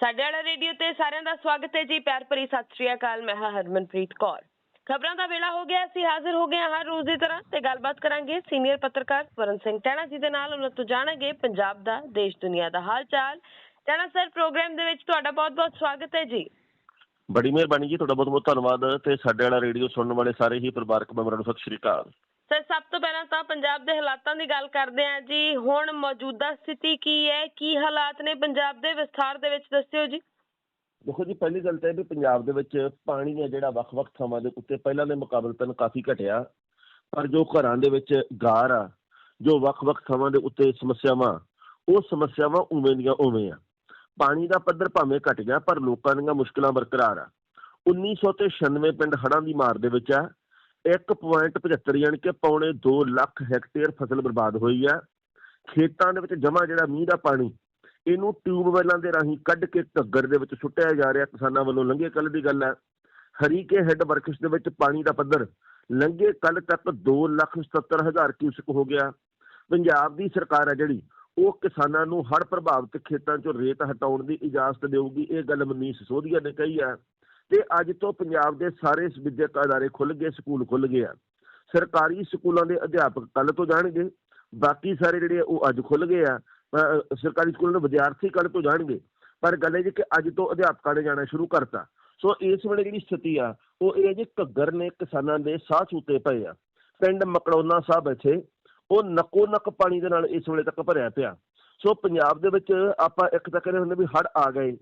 ਸਾਡੇ ਵਾਲਾ ਰੇਡੀਓ ਤੇ ਸਾਰਿਆਂ ਦਾ ਸਵਾਗਤ ਹੈ ਜੀ। ਪਿਆਰ ਭਰੀ ਸਤਿ ਸ਼੍ਰੀ ਅਕਾਲ, ਮੈਂ ਹਾਂ ਹਰਮਨਪ੍ਰੀਤ ਕੌਰ। ਖਬਰਾਂ ਦਾ ਵੇਲਾ ਹੋ ਗਿਆ, ਅਸੀਂ ਹਾਜ਼ਰ ਹੋ ਗਏ ਹਾਂ ਹਰ ਰੋਜ਼ ਦੀ ਤਰ੍ਹਾਂ ਤੇ ਗੱਲਬਾਤ ਕਰਾਂਗੇ ਸੀਨੀਅਰ ਪੱਤਰਕਾਰ ਵਰਨ ਸਿੰਘ ਟੈਣਾ ਜੀ ਦੇ ਨਾਲ। ਉਹਨਾਂ ਤੋਂ ਜਾਣਾਂਗੇ ਪੰਜਾਬ ਦਾ, ਦੇਸ਼, ਦੁਨੀਆ ਦਾ ਹਾਲ ਚਾਲ ਟੈਣਾ ਸਰ, ਪ੍ਰੋਗਰਾਮ ਦੇ ਵਿੱਚ ਤੁਹਾਡਾ ਬਹੁਤ-ਬਹੁਤ ਸਵਾਗਤ ਹੈ ਜੀ। ਬੜੀ ਮਿਹਰਬਾਨੀ ਜੀ, ਤੁਹਾਡਾ ਬਹੁਤ ਬਹੁਤ ਧੰਨਵਾਦ ਤੇ ਸਾਡੇ ਵਾਲਾ ਰੇਡੀਓ ਸੁਣਨ ਵਾਲੇ ਸਾਰੇ ਹੀ ਪਰਿਵਾਰਕ ਮੈਂਬਰਾਂ ਨੂੰ ਸਤਿ ਸ਼੍ਰੀ ਅਕਾਲ। ਸਰ, ਸਭ ਤੋਂ ਪਹਿਲਾਂ ਤਾਂ ਪੰਜਾਬ ਦੇ ਹਾਲਾਤਾਂ ਦੀ ਗੱਲ ਕਰਦੇ ਹਾਂ ਜੀ। ਹੁਣ ਮੌਜੂਦਾ ਸਥਿਤੀ ਕੀ ਹੈ? ਕੀ ਹਾਲਾਤ ਨੇ ਪੰਜਾਬ ਦੇ ਵਿਸਥਾਰ ਦੇ ਵਿੱਚ? ਦੱਸਿਓ ਜੀ। ਦੇਖੋ ਜੀ, ਪਹਿਲੀ ਗੱਲ ਤਾਂ ਇਹ ਵੀ ਪੰਜਾਬ ਦੇ ਵਿੱਚ ਪਾਣੀ ਹੈ ਜਿਹੜਾ ਵੱਖ-ਵੱਖ ਥਾਵਾਂ ਦੇ ਉੱਤੇ ਪਹਿਲਾਂ ਦੇ ਮੁਕਾਬਲਤਨ ਕਾਫੀ ਘਟਿਆ। ਪਰ ਜੋ ਘਰਾਂ ਦੇ ਵਿੱਚ ਗਾਰ ਆ, ਜੋ ਵੱਖ-ਵੱਖ ਥਾਵਾਂ ਦੇ ਉੱਤੇ ਸਮੱਸਿਆਵਾਂ, ਉਹ ਸਮੱਸਿਆਵਾਂ ਉਵੇਂ ਦੀਆਂ ਉਵੇਂ ਆ। ਪਾਣੀ ਦਾ ਪੱਧਰ ਭਾਵੇਂ ਘਟ ਗਿਆ, ਪਰ ਲੋਕਾਂ ਦੀਆਂ ਮੁਸ਼ਕਲਾਂ ਬਰਕਰਾਰ ਆ। 1900 ਤੇ 96 ਪਿੰਡ ਹੜ੍ਹਾਂ ਦੀ ਮਾਰ ਦੇ ਵਿੱਚ ਆ। 1.75 ਯਾਨੀ ਕਿ ਪੌਣੇ 2 ਲੱਖ ਹੈਕਟੇਅਰ ਫਸਲ ਬਰਬਾਦ ਹੋਈ ਆ। ਖੇਤਾਂ ਦੇ ਵਿੱਚ ਜਮਾ ਜਿਹੜਾ ਮੀਂਹ ਦਾ ਪਾਣੀ, ਇਹਨੂੰ ਟਿਊਬਵੈਲਾਂ ਦੇ ਰਾਹੀਂ ਕੱਢ ਕੇ ਘੱਗਰ ਦੇ ਵਿੱਚ ਸੁੱਟਿਆ ਜਾ ਰਿਹਾ, ਕਿਸਾਨਾਂ ਵੱਲੋਂ ਲੰਘੇ ਕੱਲ ਦੀ ਗੱਲ ਹੈ ਹਰੀਕੇ ਹੈੱਡ ਵਰਕਸ ਦੇ ਵਿੱਚ ਪਾਣੀ ਦਾ ਪੱਧਰ ਲੰਘੇ ਕੱਲ ਤੱਕ 277000 ਕਿਊਸਕ ਹੋ ਗਿਆ। ਪੰਜਾਬ ਦੀ ਸਰਕਾਰ ਹੈ ਜਿਹੜੀ, ਉਹ ਕਿਸਾਨਾਂ ਨੂੰ ਹੜ੍ਹ ਪ੍ਰਭਾਵਿਤ ਖੇਤਾਂ 'ਚੋਂ ਰੇਤ ਹਟਾਉਣ ਦੀ ਇਜਾਜ਼ਤ ਦੇਊਗੀ, ਇਹ ਗੱਲ ਮਨੀਸ਼ ਸਿਸੋਦੀਆ ਨੇ ਕਹੀ ਹੈ ਤੇ ਅੱਜ ਤੋਂ ਪੰਜਾਬ ਦੇ ਸਾਰੇ ਵਿਦਿਅਕ ਅਦਾਰੇ ਖੁੱਲ ਗਏ, ਸਕੂਲ ਖੁੱਲ ਗਏ ਆ। ਸਰਕਾਰੀ ਸਕੂਲਾਂ ਦੇ ਅਧਿਆਪਕ ਕੱਲ ਤੋਂ ਜਾਣਗੇ, ਬਾਕੀ ਸਾਰੇ ਜਿਹੜੇ ਆ, ਉਹ ਅੱਜ ਖੁੱਲ ਗਏ ਆ। ਸਰਕਾਰੀ ਸਕੂਲਾਂ ਦੇ ਵਿਦਿਆਰਥੀ ਕੱਲ ਤੋਂ ਜਾਣਗੇ। ਪਰ ਗੱਲ ਇਹ ਜੀ ਕਿ ਅੱਜ ਤੋਂ ਅਧਿਆਪਕਾਂ ਨੇ ਜਾਣਾ ਸ਼ੁਰੂ ਕਰਤਾ। ਸੋ ਇਸ ਵੇਲੇ ਜਿਹੜੀ ਸਥਿਤੀ ਆ, ਉਹ ਇਹ ਜੀ, ਘੱਗਰ ਨੇ ਕਿਸਾਨਾਂ ਦੇ ਸਾਹ ਸੂਤੇ ਪਏ ਆ। ਪਿੰਡ ਮਕੜੋਨਾ ਸਾਹਿਬ ਇੱਥੇ, ਉਹ ਨਕੋ ਨਕ ਪਾਣੀ ਦੇ ਨਾਲ ਇਸ ਵੇਲੇ ਤੱਕ ਭਰਿਆ ਪਿਆ। ਸੋ ਪੰਜਾਬ ਦੇ ਵਿੱਚ ਆਪਾਂ ਇੱਕ ਤਾਂ ਕਹਿੰਦੇ ਹੁੰਦੇ ਵੀ ਹੜ ਆ ਗਏ।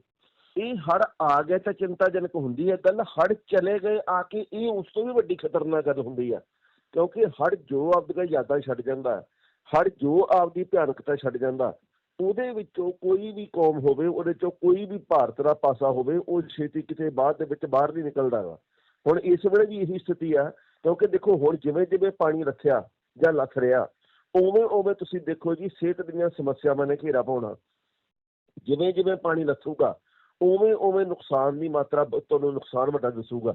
ਇਹ ਹੜ ਆ ਗਏ ਤਾਂ ਚਿੰਤਾਜਨਕ ਹੁੰਦੀ ਹੈ ਗੱਲ ਹੜ ਚਲੇ ਗਏ ਆ ਕੇ ਇਹ ਉਸ ਤੋਂ ਵੀ ਵੱਡੀ ਖਤਰਨਾਕ ਗੱਲ ਹੁੰਦੀ ਆ, ਕਿਉਂਕਿ ਹੜ ਜੋ ਆਪਦੀਆਂ ਯਾਦਾਂ ਛੱਡ ਜਾਂਦਾ ਹੜ ਜੋ ਆਪਦੀ ਭਿਆਨਕਤਾ ਛੱਡ ਜਾਂਦਾ, ਉਹਦੇ ਵਿੱਚੋਂ ਕੋਈ ਵੀ ਕੌਮ ਹੋਵੇ, ਉਹਦੇ ਚੋਂ ਕੋਈ ਵੀ ਭਾਰਤ ਦਾ ਪਾਸਾ ਹੋਵੇ, ਉਹ ਛੇਤੀ ਕਿਤੇ ਬਾਅਦ ਦੇ ਵਿੱਚ ਬਾਹਰ ਨਹੀਂ ਨਿਕਲਦਾ ਗਾ। ਹੁਣ ਇਸ ਵੇਲੇ ਵੀ ਇਹੀ ਸਥਿਤੀ ਆ, ਕਿਉਂਕਿ ਦੇਖੋ ਹੁਣ ਜਿਵੇਂ ਜਿਵੇਂ ਪਾਣੀ ਰੱਖਿਆ ਜਾਂ ਲੱਥ ਰਿਹਾ, ਉਵੇਂ ਉਵੇਂ ਤੁਸੀਂ ਦੇਖੋ ਜੀ ਸਿਹਤ ਦੀਆਂ ਸਮੱਸਿਆਵਾਂ ਨੇ ਘੇਰਾ ਪਾਉਣਾ। ਜਿਵੇਂ ਜਿਵੇਂ ਪਾਣੀ ਲੱਥੂਗਾ ਉਵੇਂ ਉਵੇਂ ਨੁਕਸਾਨ ਦੀ ਮਾਤਰਾ ਤੁਹਾਨੂੰ ਨੁਕਸਾਨ ਵੱਡਾ ਦੱਸੂਗਾ।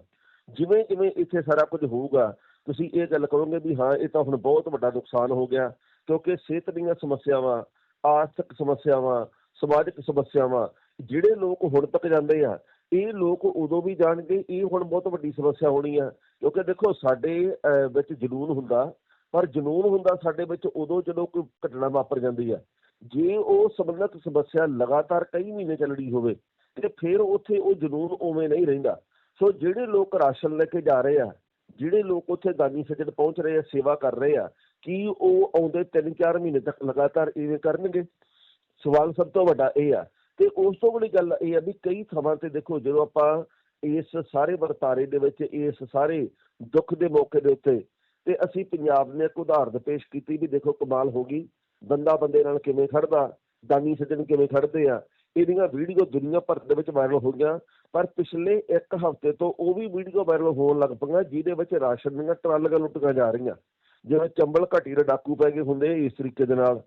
ਜਿਵੇਂ ਜਿਵੇਂ ਇੱਥੇ ਸਾਰਾ ਕੁਝ ਹੋਊਗਾ ਤੁਸੀਂ ਇਹ ਗੱਲ ਕਰੋਗੇ ਵੀ ਹਾਂ ਇਹ ਤਾਂ ਹੁਣ ਬਹੁਤ ਵੱਡਾ ਨੁਕਸਾਨ ਹੋ ਗਿਆ ਕਿਉਂਕਿ ਸਿਹਤ ਦੀਆਂ ਸਮੱਸਿਆਵਾਂ ਆਰਥਿਕ ਸਮੱਸਿਆਵਾਂ ਸਮਾਜਿਕ ਸਮੱਸਿਆਵਾਂ ਜਿਹੜੇ ਲੋਕ ਹੁਣ ਤੱਕ ਜਾਂਦੇ ਆ ਇਹ ਲੋਕ ਉਦੋਂ ਵੀ ਜਾਣਗੇ ਇਹ ਹੁਣ ਬਹੁਤ ਵੱਡੀ ਸਮੱਸਿਆ ਹੋਣੀ ਆ। ਕਿਉਂਕਿ ਦੇਖੋ ਸਾਡੇ ਅਹ, ਵਿੱਚ ਜਨੂਨ ਹੁੰਦਾ ਪਰ ਜਨੂਨ ਹੁੰਦਾ ਸਾਡੇ ਵਿੱਚ ਉਦੋਂ ਜਦੋਂ ਕੋਈ ਘਟਨਾ ਵਾਪਰ ਜਾਂਦੀ ਆ। ਜੇ ਉਹ ਸੰਬੰਧਿਤ ਸਮੱਸਿਆ ਲਗਾਤਾਰ ਕਈ ਮਹੀਨੇ ਚੱਲਣੀ ਹੋਵੇ ਤੇ ਫਿਰ ਉੱਥੇ ਉਹ ਜਨੂਨ ਉਵੇਂ ਨਹੀਂ ਰਹਿੰਦਾ। ਸੋ ਜਿਹੜੇ ਲੋਕ ਰਾਸ਼ਨ ਲੈ ਕੇ ਜਾ ਰਹੇ ਆ, ਜਿਹੜੇ ਲੋਕ ਉੱਥੇ ਦਾਨੀ ਸੱਜਣ ਪਹੁੰਚ ਰਹੇ ਆ, ਸੇਵਾ ਕਰ ਰਹੇ ਆ, ਕੀ ਉਹ ਆਉਂਦੇ 3-4 ਮਹੀਨੇ ਤੱਕ ਲਗਾਤਾਰ ਇਵੇਂ ਕਰਨਗੇ? ਸਵਾਲ ਸਭ ਤੋਂ ਵੱਡਾ ਇਹ ਆ। ਤੇ ਉਸ ਤੋਂ ਬੜੀ ਗੱਲ ਇਹ ਆ ਵੀ ਕਈ ਥਾਵਾਂ ਤੇ ਦੇਖੋ, ਜਦੋਂ ਆਪਾਂ ਇਸ ਸਾਰੇ ਵਰਤਾਰੇ ਦੇ ਵਿੱਚ, ਇਸ ਸਾਰੇ ਦੁੱਖ ਦੇ ਮੌਕੇ ਦੇ ਉੱਤੇ, ਤੇ ਅਸੀਂ ਪੰਜਾਬ ਨੇ ਇੱਕ ਉਦਾਹਰਨ ਪੇਸ਼ ਕੀਤੀ ਵੀ ਦੇਖੋ ਕਮਾਲ ਹੋ ਗਈ। ਬੰਦਾ ਬੰਦੇ ਨਾਲ ਕਿਵੇਂ ਖੜਦਾ ਦਾਨੀ ਸੱਜਣ ਕਿਵੇਂ ਖੜਦੇ ਆ ਇਹਦੀਆਂ ਵੀਡੀਓ ਦੁਨੀਆ ਭਰ ਦੇ ਵਿੱਚ ਵਾਇਰਲ ਹੋ ਗਈਆਂ, ਪਰ ਪਿਛਲੇ ਇੱਕ ਹਫ਼ਤੇ ਤੋਂ ਉਹ ਵੀ ਵੀਡੀਓ ਵਾਇਰਲ ਹੋਣ ਲੱਗ ਪਈਆਂ, ਜਿਹਦੇ ਵਿੱਚ ਰਾਸ਼ਨ ਦੀਆਂ ਟਰਾਲੀਆਂ ਲੁੱਟੀਆਂ ਜਾ ਰਹੀਆਂ। ਜਿਵੇਂ ਚੰਬਲ ਘਟੀ ਦੇ ਡਾਕੂ ਪੈ ਗਏ ਹੁੰਦੇ ਇਸ ਤਰੀਕੇ ਦੇ ਨਾਲ।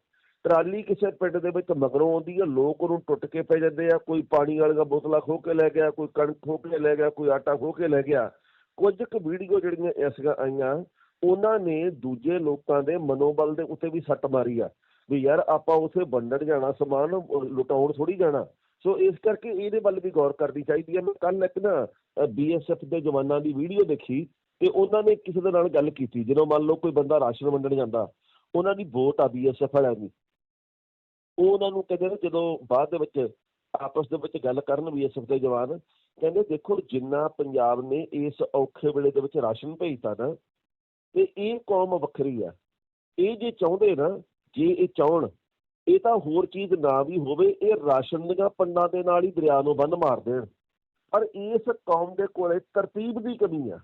ਟਰਾਲੀ ਕਿਸੇ ਪਿੰਡ ਦੇ ਵਿੱਚ ਮਗਰੋਂ ਆਉਂਦੀ ਆ, ਲੋਕ ਉਹਨੂੰ ਟੁੱਟ ਕੇ ਪੈ ਜਾਂਦੇ ਆ, ਕੋਈ ਪਾਣੀ ਵਾਲੀਆਂ ਬੋਤਲਾਂ ਖੋਹ ਕੇ ਲੈ ਗਿਆ, ਕੋਈ ਕਣਕ ਖੋਹ ਕੇ ਲੈ ਗਿਆ, ਕੋਈ ਆਟਾ ਖੋਹ ਕੇ ਲੈ ਗਿਆ। ਕੁਝ ਕੁ ਵੀਡੀਓ ਜਿਹੜੀਆਂ ਐਸੀਆਂ ਆਈਆਂ, ਉਹਨਾਂ ਨੇ ਦੂਜੇ ਲੋਕਾਂ ਦੇ ਮਨੋਬਲ ਦੇ ਉੱਤੇ ਵੀ ਸੱਟ ਮਾਰੀ ਆ। ਵੀ ਯਾਰ ਆਪਾਂ ਉਥੇ ਵੰਡਣ ਜਾਣਾ, ਸਮਾਨ ਲੁਟਾਉਣ ਥੋੜੀ ਜਾਣਾ। ਸੋ ਇਸ ਕਰਕੇ ਇਹਦੇ ਵੱਲ ਵੀ ਗੌਰ ਕਰਨੀ ਚਾਹੀਦੀ ਹੈ। ਮੈਂ ਕੱਲ ਇੱਕ ਨਾ ਬੀਐਸਐਫ ਦੇ ਜਵਾਨਾਂ ਦੀ ਵੀਡੀਓ ਦੇਖੀ ਤੇ ਉਹਨਾਂ ਨੇ ਕਿਸੇ ਦੇ ਨਾਲ ਗੱਲ ਕੀਤੀ। ਜਦੋਂ ਮੰਨ ਲਓ ਕੋਈ ਬੰਦਾ ਰਾਸ਼ਨ ਵੰਡਣ ਜਾਂਦਾ, ਉਹਨਾਂ ਦੀ ਵੋਟ ਆ ਬੀਐਸਐਫ ਵਾਲਿਆਂ ਦੀ। ਉਹ ਉਹਨਾਂ ਨੂੰ ਕਹਿੰਦੇ ਨੇ ਜਦੋਂ ਬਾਅਦ ਦੇ ਵਿੱਚ, ਆਪਸ ਦੇ ਵਿੱਚ ਗੱਲ ਕਰਨ ਬੀਐਸਐਫ ਦੇ ਜਵਾਨ, ਕਹਿੰਦੇ ਦੇਖੋ ਜਿੰਨਾ ਪੰਜਾਬ ਨੇ ਇਸ ਔਖੇ ਵੇਲੇ ਦੇ ਵਿੱਚ ਰਾਸ਼ਨ ਭੇਜਤਾ ਨਾ, ਤੇ ਇਹ ਕੌਮ ਵੱਖਰੀ ਆ। ਇਹ ਜੇ ਚਾਹੁੰਦੇ ਨਾ ਜੇ ਇਹ ਚਾਹਣ ਇਹ ਤਾਂ ਹੋਰ ਚੀਜ਼ ਨਾ ਵੀ ਹੋਵੇ, ਇਹ ਰਾਸ਼ਨ ਦੀਆਂ ਪੰਡਾਂ ਦੇ ਨਾਲ ਹੀ ਦਰਿਆ ਨੂੰ ਬੰਦ ਮਾਰ ਦੇਣ। ਪਰ ਇਸ ਕੌਮ ਦੇ ਕੋਲੇ ਤਰਤੀਬ ਦੀ ਕਮੀ ਆ।